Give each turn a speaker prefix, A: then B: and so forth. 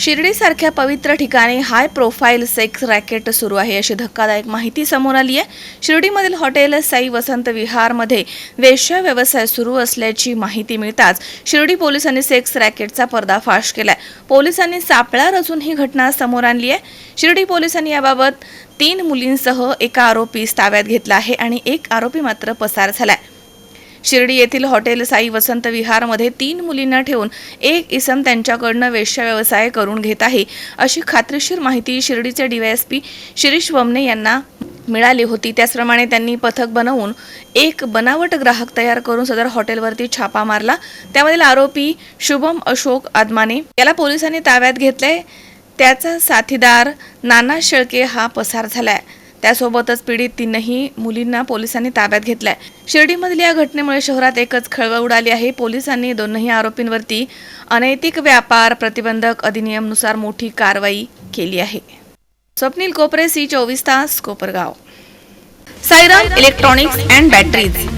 A: शिर्डीसारख्या पवित्र ठिकाणी हाय प्रोफाईल सेक्स रॅकेट सुरू आहे अशी धक्कादायक माहिती समोर आली आहे. शिर्डीमधील हॉटेल साई वसंत विहारमध्ये वेश्या व्यवसाय सुरू असल्याची माहिती मिळताच शिर्डी पोलिसांनी सेक्स रॅकेटचा पर्दाफाश केलाय. पोलिसांनी सापळा रचून ही घटना समोर आणली आहे. शिर्डी पोलिसांनी याबाबत तीन मुलींसह एका आरोपीस ताब्यात घेतला आहे आणि एक आरोपी मात्र पसार झालाय. शिर्डी येथील हॉटेल साई वसंत विहारमध्ये तीन मुलींना ठेवून एक इसम त्यांच्याकडनं वेश्या व्यवसाय करून घेत आहे. अशी खात्रीशीर माहिती शिर्डीचे डीवायएसपी शिरीष वमने यांना मिळाली होती. त्याचप्रमाणे त्यांनी पथक बनवून एक बनावट ग्राहक तयार करून सदर हॉटेलवरती छापा मारला. त्यामधील आरोपी शुभम अशोक आदमाने याला पोलिसांनी ताब्यात घेतलंय. त्याचा साथीदार नाना शेळके हा पसार झालाय. त्यासोबतच पीडित तीनही मुलींना पोलिसांनी ताब्यात घेतलाय. शिर्डीमधील या घटनेमुळे शहरात एकच खळबळ उडाली आहे. पोलिसांनी दोनही आरोपींवरती अनैतिक व्यापार प्रतिबंधक अधिनियमनुसार मोठी कारवाई केली आहे. स्वप्नील कोपरे सी चोवीस तास Kopargaon. Sairam electronics and batteries.